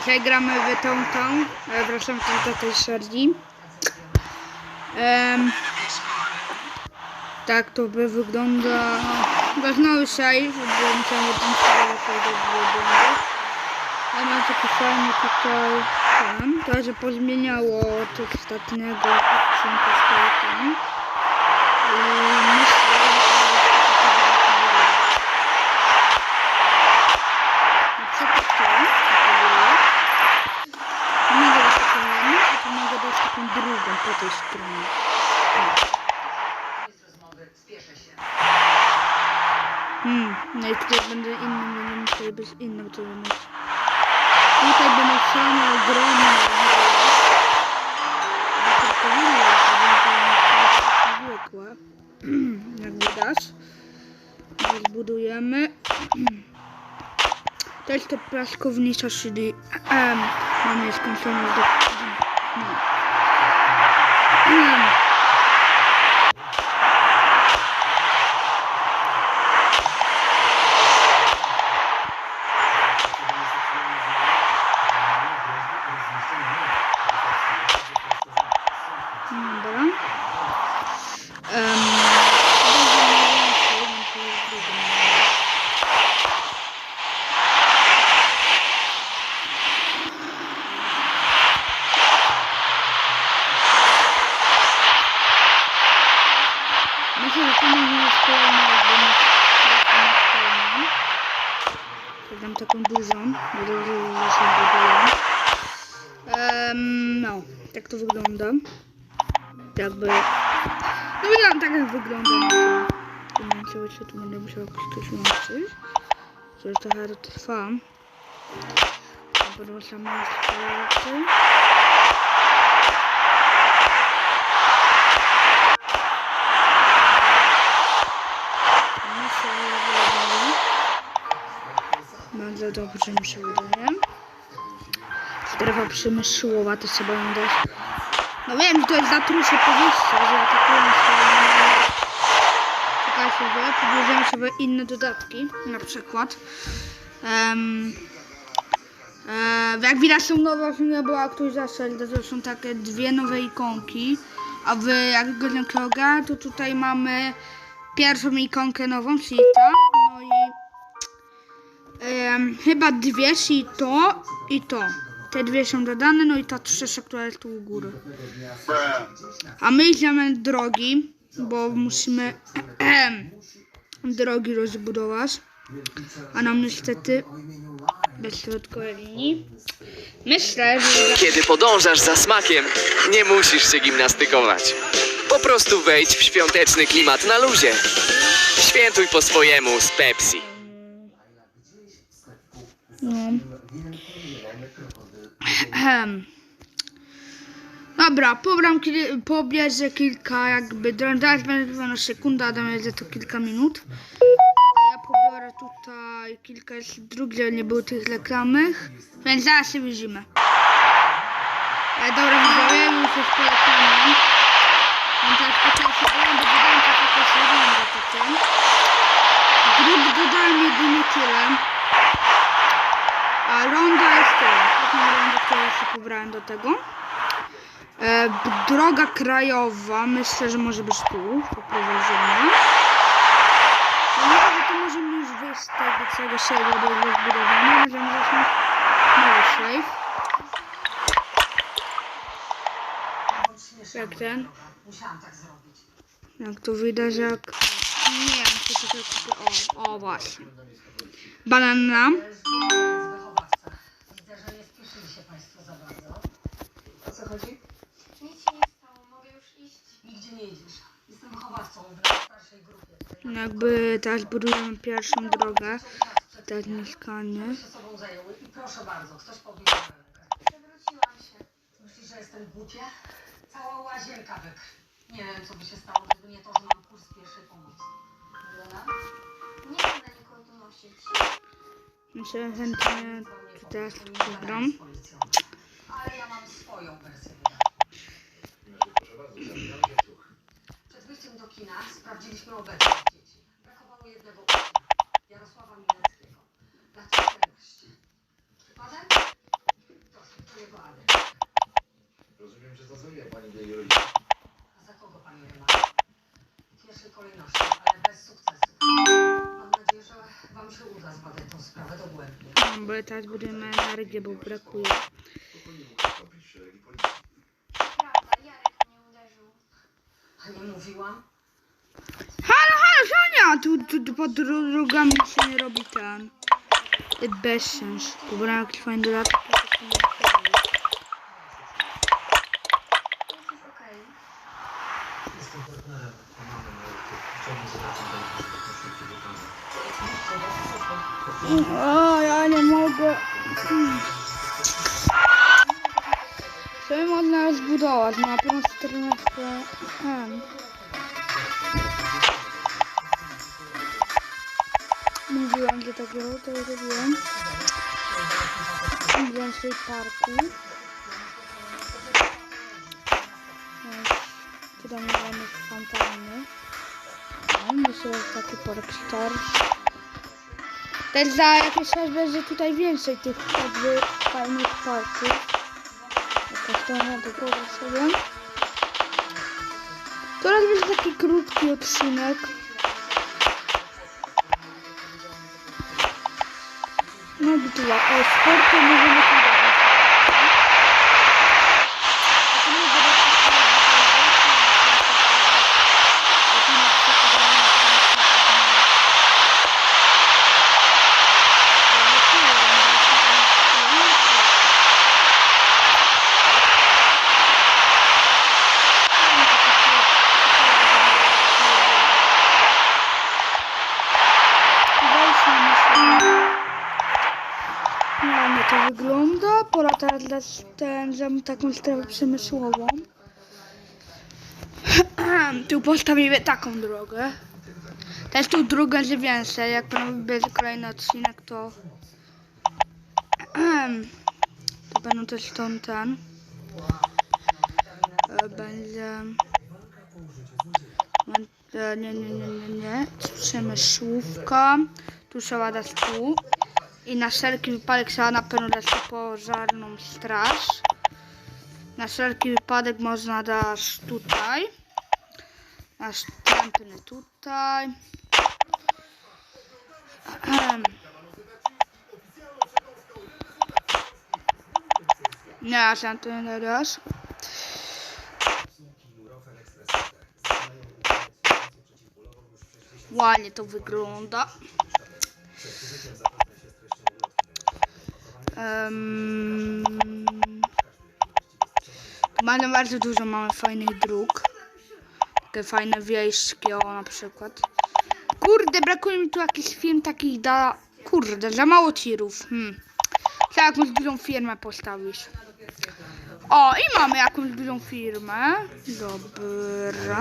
Dzisiaj gramy w tą tą. e, Wracam tam do tej serii. Em, tak to by wygląda. Znowu save, bo musiałem jeden save wygląda. A mam taki fajny tutaj ten. To się pozmieniało od ostatniego odcinka z tam. I myślę, że na przykład to, to było. Mogę dać taką jedną, a tu mogę dać taką drugą po tej stronie. Hmm, no i tutaj będę innym, będę musiał być innym, to będę Tutaj będą same ogromne zwykłe. Jak widać. Zbudujemy. To jest to piaskownica, czyli em, mamy skończone do... No. Em. Dam taką dużą, bo dobrze, się buduję. Um, no, tak to wygląda. Jakby... No wygląda tak jak wygląda. no to- Tu będę musiał coś łączyć. Już trochę to trwa. Podłączam jeszcze. Myślę, że wygląda. Bardzo dobrze mi się wydaje. Strefa przemysłowa to sobie będę. No wiem, że to jest zatrucie powietrza, że atakują sobie. Czekajcie, że pobierzemy sobie inne dodatki, na przykład. Um, jak widać są nowe, nie była aktualizacja, to są takie dwie nowe ikonki. A w jak go kroga, to tutaj mamy pierwszą ikonkę nową, czyli ta. No i Em, chyba dwie, czyli to i to. Te dwie są dodane, no i ta trzecia, która jest tu u góry. A my idziemy drogi, bo musimy drogi rozbudować. A nam niestety bez środkowej linii. Myślę, że Kiedy podążasz za smakiem, nie musisz się gimnastykować. Po prostu wejdź w świąteczny klimat na luzie. Świętuj po swojemu z Pepsi. No. Dobra, pobram, kil- pobierze kilka jakby. Teraz będzie na sekunda, damy to kilka minut. A ja pobiorę tutaj kilka jeszcze drugie, nie było tych reklamych. Więc zaraz się widzimy. E, dobra, widzowie, już jest po reklamie. Mam teraz pokażę sobie, bo dodałem to takie serii do takim. Drut dodałem jedynie tyle. A ronda jest to. Ostatnia ronda, którą się pobrałem do tego. E, droga krajowa, myślę, że może być tu, poprowadzona. No myślę, że to możemy już wyjść z tego całego siebie, bo jest zbudowane. Możemy zacząć nowy save. Jak ten? Jak to widać, jak... Nie, muszę tutaj kupić... O, o właśnie. Banana. Widzę, że nie spieszyli się Państwo za bardzo. Co chodzi? Nic się nie stało, mogę już iść. Nigdzie nie idziesz. Jestem wychowawcą w najstarszej grupie. No Jakby teraz budujemy pierwszą drogę. Teraz mieszkanie. się sobą zajęły i proszę bardzo, ktoś podniesie rękę. Przewróciłam się. Myślisz, że jestem głupia? Cała łazienka we krwi. Nie wiem, co by się stało, gdyby nie to, że mam kurs pierwszej pomocy. Milena? Nie będę nikogo tu nosić. Myślę, że chętnie teraz z policją ale ja mam swoją wersję wydarzeń. Proszę bardzo, zabieram wieczór. Przed wyjściem do kina sprawdziliśmy obecność dzieci. Brakowało jednego ucznia, Jarosława Mileckiego. Lat 14. Przypadek? Dosyć, to jego adres. Rozumiem, że zadzwoniła pani do jej. A za kogo pani ma? W pierwszej kolejności, ale bez sukcesu. Mam nadzieję, że wam się uda zbadać tą sprawę dogłębnie. Bo teraz będziemy na rydzie, bo brakuje. Nie? Halo, halo, Sonia! Tu, tu, tu pod drogami się nie robi ten. Bezsens. Pobrałem jakiś fajny dodatek. to się nie odpali. Jest okej. Jestem partnerem. Zbudować? Ma pewno 14 M. Mówiłam, że tak było, to robiłem. Więcej parku. Tutaj mamy fontanny. No, myślę, że taki park starszy. Też za jakiś czas będzie tutaj więcej tych fajnych parków. Jakaś strona do góry sobie. Teraz będzie taki krótki odcinek. No tu o sportu możemy Pora teraz dać ten, za taką strefę przemysłową. tu postawimy taką drogę. Też tu druga więcej. Jak będzie kolejny odcinek, to to będą też stąd ten. E, będzie- Nie, nie, nie, nie, nie. Przemysłówka. Tu trzeba dać tu. I na wszelki wypadek trzeba na pewno dać pożarną straż. Na wszelki wypadek można dać tutaj. Następny tutaj. Ehem. Nie, następny nie dasz. Ładnie to wygląda. Um, mamy bardzo dużo mamy fajnych dróg. Takie fajne wiejskie, o na przykład. Kurde, brakuje mi tu jakiś film takich da... Kurde, za mało tirów. Hmm. Trzeba jakąś dużą firmę postawić. O, i mamy jakąś dużą firmę. Dobra.